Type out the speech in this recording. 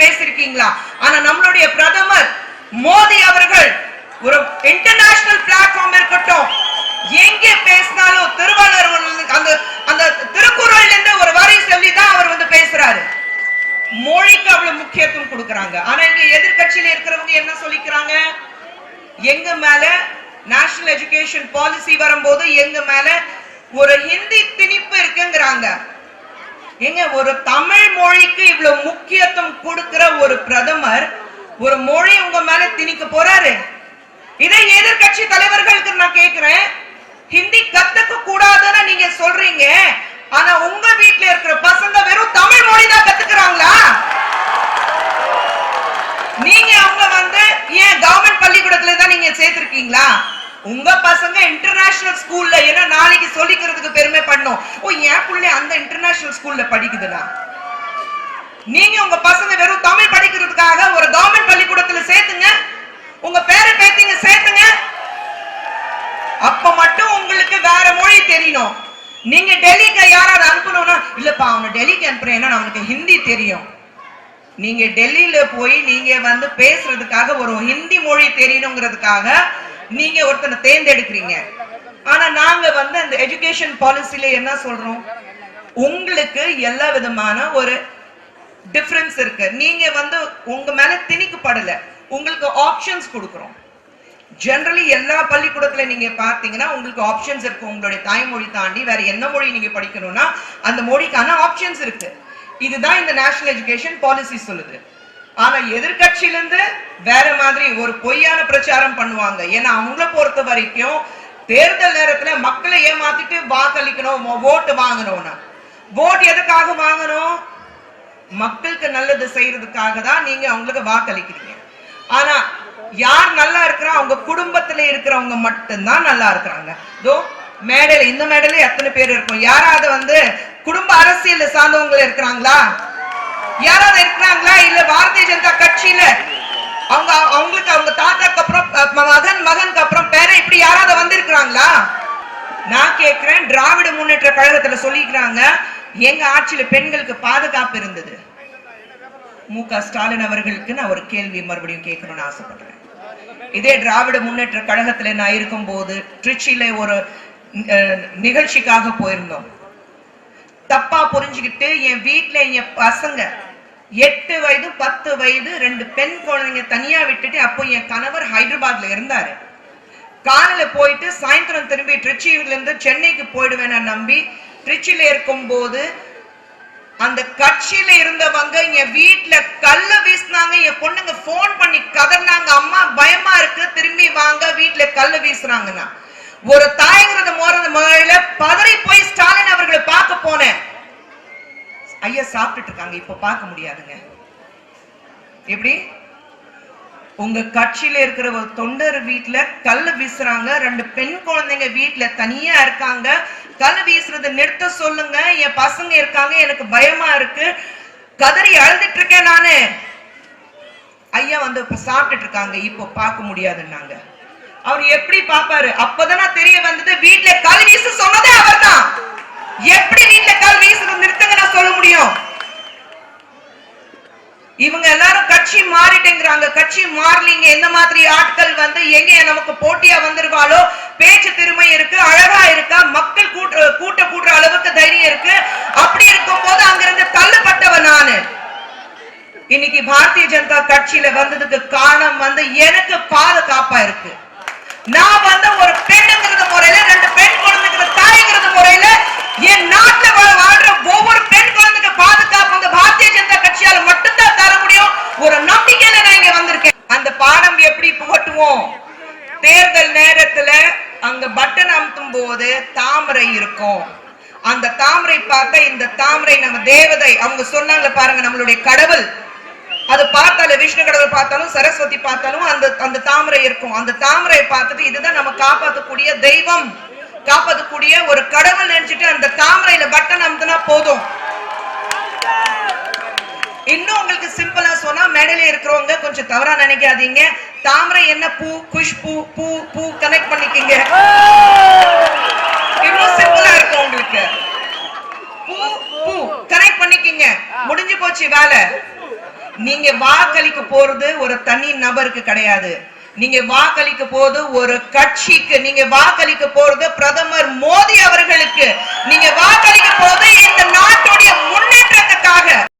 பேசிருக்கீங்களா ஆனா நம்மளுடைய பிரதமர் மோடி அவர்கள் ஒரு இன்டர்நேஷனல் பிளாட்ஃபார்ம் இருக்கட்டும் எங்கே பேசினாலும் திருவள்ளுவர் அந்த அந்த திருக்குறள் இருந்து ஒரு வரி சொல்லி தான் அவர் வந்து பேசுறாரு. மொழிக்கு அவ்வளவு முக்கியத்துவம் கொடுக்கறாங்க. ஆனா இங்க எதிர்கட்சியில இருக்கிறவங்க என்ன சொல்லிக்கிறாங்க? எங்க மேல நேஷனல் எஜுகேஷன் பாலிசி வரும்போது எங்க மேல ஒரு ஹிந்தி திணிப்பு இருக்குங்கிறாங்க. எங்க ஒரு தமிழ் மொழிக்கு இவ்வளவு முக்கியத்துவம் கொடுக்கிற ஒரு பிரதமர் ஒரு மொழி உங்க மேல திணிக்க போறாரு. இதை எதிர்கட்சி தலைவர்களுக்கு நான் கேக்குறேன். ஹிந்தி கத்துக்க கூடாதுன்னு நீங்க சொல்றீங்க. ஆனா உங்க வீட்டுல இருக்கிற பசங்க வெறும் தமிழ் மொழி தான் கத்துக்கிறாங்களா? நீங்க அவங்க வந்து ஏன் கவர்மெண்ட் பள்ளிக்கூடத்துல தான் நீங்க சேர்த்திருக்கீங்களா? உங்க பசங்க இன்டர்நேஷனல் ஸ்கூல்ல ஏன்னா நாளைக்கு சொல்லிக்கிறதுக்கு பெருமை பண்ணும்? ஓ என் பிள்ளை அந்த இன்டர்நேஷனல் ஸ்கூல்ல படிக்குதுன்னா நீங்க உங்க பசங்க வெறும் தமிழ் படிக்கிறதுக்காக ஒரு கவர்மெண்ட் பள்ளிக்கூடத்துல சேர்த்துங்க. உங்க பேரை பேத்திங்க சேர்த்துங்க. அப்ப மட்டும் உங்களுக்கு வேற மொழி தெரியணும். நீங்க டெல்லிக்கு யாராவது அனுப்பணும்னா இல்லப்பா அவனை டெல்லிக்கு அனுப்புறேன். அவனுக்கு ஹிந்தி தெரியும். நீங்க டெல்லியில போய் நீங்க வந்து பேசுறதுக்காக ஒரு ஹிந்தி மொழி தெரியணுங்கிறதுக்காக நீங்க ஒருத்தனை தேர்ந்தெடுக்கிறீங்க. ஆனா நாங்க வந்து அந்த எஜுகேஷன் பாலிசில என்ன சொல்றோம்? உங்களுக்கு எல்லா விதமான ஒரு டிஃபரன்ஸ் இருக்கு. நீங்க வந்து உங்க மேல திணிக்கப்படல. உங்களுக்கு ஆப்ஷன்ஸ் கொடுக்குறோம். ஜென்ரலி எல்லா பள்ளிக்கூடத்துல நீங்க பார்த்தீங்கன்னா உங்களுக்கு ஆப்ஷன்ஸ் இருக்கு. உங்களுடைய தாய்மொழி தாண்டி வேற என்ன மொழி நீங்க படிக்கணும்னா அந்த மொழிக்கான ஆப்ஷன்ஸ் இருக்கு. இதுதான் இந்த நேஷனல் எஜுகேஷன் பாலிசி சொல்லுது. ஆனா எதிர்க்கட்சியில இருந்து வேற மாதிரி ஒரு பொய்யான பிரச்சாரம் பண்ணுவாங்க. ஏன்னா அவங்கள பொறுத்த வரைக்கும் தேர்தல் நேரத்துல மக்களை ஏமாத்திட்டு வாக்களிக்கணும் ஓட்டு வாங்கணும்னா. ஓட்டு எதுக்காக வாங்கணும்? மக்களுக்கு நல்லது செய்யறதுக்காக தான் நீங்க அவங்களுக்கு வாக்களிக்கிறீங்க. ஆனா யார் நல்லா இருக்கிறா? அவங்க குடும்பத்துல இருக்கிறவங்க மட்டும்தான் நல்லா இருக்கிறாங்க. தோ மேடையில இந்த மேடையில எத்தனை பேர் இருக்கும்? யாராவது வந்து குடும்ப அரசியல் சார்ந்தவங்களை இருக்கிறாங்களா? யாராவது இருக்கிறாங்களா? இல்ல பாரதிய ஜனதா கட்சியில? அவங்க அவங்களுக்கு அவங்க தாத்தாக்கு அப்புறம் மகன் மகனுக்கு அப்புறம் பேர இப்படி யாராவது வந்திருக்கிறாங்களா? நான் கேட்கிறேன் திராவிட முன்னேற்ற கழகத்துல சொல்லிக்கிறாங்க எங்க ஆட்சியில பெண்களுக்கு பாதுகாப்பு இருந்தது. மு க ஸ்டாலின் அவர்களுக்கு நான் ஒரு கேள்வி மறுபடியும் கேட்கணும்னு ஆசைப்படுறேன். இதே திராவிட முன்னேற்ற கழகத்துல நான் இருக்கும்போது திருச்சியில ஒரு நிகழ்ச்சிக்காக போயிருந்தோம். தப்பா புரிஞ்சுக்கிட்டு என் வீட்டுல என் பசங்க எட்டு வயது பத்து வயது ரெண்டு பெண் குழந்தைங்க தனியா விட்டுட்டு அப்போ என் கணவர் ஹைதராபாத்ல இருந்தாரு. காலையில போயிட்டு சாயந்தரம் திரும்பி திருச்சியில இருந்து சென்னைக்கு போயிடுவேன் நம்பி. திருச்சியில இருக்கும்போது அந்த கட்சியில இருந்தவங்க என் வீட்டுல கல்ல வீசினாங்க என் பொண்ணுங்க போன் பண்ணி கதறினாங்க அம்மா பயமா இருக்கு திரும்பி வாங்க வீட்டுல கல்ல வீசுறாங்கன்னா ஒரு தாய்ங்கிறது மோறது முறையில பதறி போய் ஸ்டாலின் அவர்களை பார்க்க போனேன். ஐயா சாப்பிட்டுட்டு இருக்காங்க இப்ப பார்க்க முடியாதுங்க. எப்படி? உங்க கட்சியில இருக்கிற ஒரு தொண்டர் வீட்டுல கல் வீசுறாங்க. ரெண்டு பெண் குழந்தைங்க வீட்டுல தனியா இருக்காங்க. கல் வீசுறத நிறுத்த சொல்லுங்க. என் பசங்க இருக்காங்க. எனக்கு பயமா இருக்கு. கதறி அழுதுட்டு இருக்கேன் நானு. ஐயா வந்து இப்ப சாப்பிட்டுட்டு இருக்காங்க இப்போ பார்க்க முடியாதுன்னாங்க. அவர் எப்படி பாப்பாரு அப்பதான் தெரிய வந்தது. வீட்டுல கல் வீச சொன்னதே அவர்தான். எப்படி நீண்ட கால் வீசுறது நிறுத்துங்க நான் சொல்ல முடியும்? இவங்க எல்லாரும் கட்சி மாறிட்டேங்கிறாங்க. கட்சி மாறலீங்க. எந்த மாதிரி ஆட்கள் வந்து எங்க நமக்கு போட்டியா வந்துருவாளோ? பேச்சு திறமை இருக்கு அழகா இருக்கா? மக்கள் கூட்ட கூட்ட கூட்டுற அளவுக்கு தைரியம் இருக்கு. அப்படி இருக்கும் போது அங்கிருந்து தள்ளப்பட்டவன் நானு. இன்னைக்கு பாரதிய ஜனதா கட்சியில வந்ததுக்கு காரணம் வந்து எனக்கு பாத இருக்கு நான் வந்து ஒரு பெண்ணுங்கிறது முறையில ரெண்டு பெண் குழந்தைங்கிற தாய்ங்கிறது முறையில என் நாட்டுல வா- வாழ்ற ஒவ்வொரு பெண் குழந்தைக்கு பாதுகாப்பு வந்து பாரதிய ஜனதா கட்சியால மட்டும்தான் தர முடியும் ஒரு நம்பிக்கையில நான் இங்க வந்திருக்கேன் அந்த பாடம் எப்படி புகட்டுவோம் தேர்தல் நேரத்துல அங்க பட்டன் அமுத்தும் போது தாமரை இருக்கும். அந்த தாமரை பார்த்தா இந்த தாமரை நம்ம தேவதை அவங்க சொன்னாங்க பாருங்க நம்மளுடைய கடவுள். அது பார்த்தாலும் விஷ்ணு கடவுள் பார்த்தாலும் சரஸ்வதி பார்த்தாலும் அந்த அந்த தாமரை இருக்கும். அந்த தாமரை பார்த்துட்டு இதுதான் நம்ம காப்பாற்றக்கூடிய தெய்வம். காப்பாற்றக்கூடிய ஒரு கடவுள் நினைச்சிட்டு அந்த தாமரையில பட்டன் அமுத்துனா போதும். இன்னும் உங்களுக்கு சிம்பிளா சொன்னா மேடையில இருக்கிறவங்க கொஞ்சம் தவறா நினைக்காதீங்க. தாமரை என்ன பூ குஷ்பு பூ பூ கனெக்ட் பண்ணிக்கிங்க. இவ்வளவு சிம்பிளா இருக்கும் உங்களுக்கு. பூ பூ கனெக்ட் பண்ணிக்கிங்க. முடிஞ்சு போச்சு வேலை. நீங்க வாக்களிக்க போறது ஒரு தனி நபருக்கு கிடையாது. நீங்க வாக்களிக்க போது ஒரு கட்சிக்கு நீங்க வாக்களிக்க போறது பிரதமர் மோடி அவர்களுக்கு. நீங்க வாக்களிக்க போது இந்த நாட்டுடைய முன்னேற்றத்துக்காக.